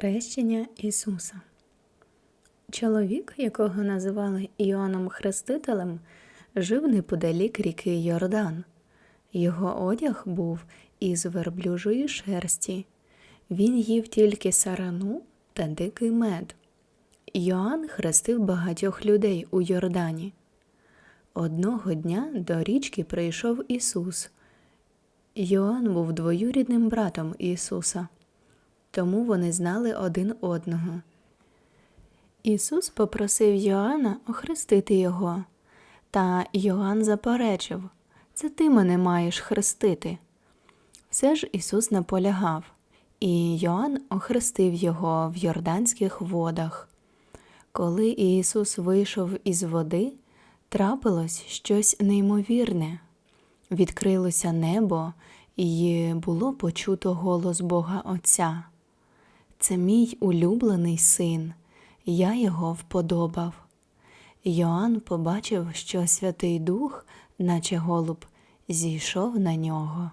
Хрещення Ісуса. Чоловік, якого називали Іоанном Хрестителем, жив неподалік ріки Йордан. Його одяг був із верблюжої шерсті. Він їв тільки сарану та дикий мед. Йоанн хрестив багатьох людей у Йордані. Одного дня до річки прийшов Ісус. Йоанн був двоюрідним братом Ісуса, тому вони знали один одного. Ісус попросив Йоанна охрестити його, та Йоанн заперечив це ти мене маєш хрестити. Все ж Ісус наполягав, і Йоанн охрестив його в йорданських водах. Коли Ісус вийшов із води, трапилось щось неймовірне. Відкрилося небо, і було почуто голос Бога Отця. Це мій улюблений син, я його вподобав. Йоанн побачив, що Святий Дух, наче голуб, зійшов на нього.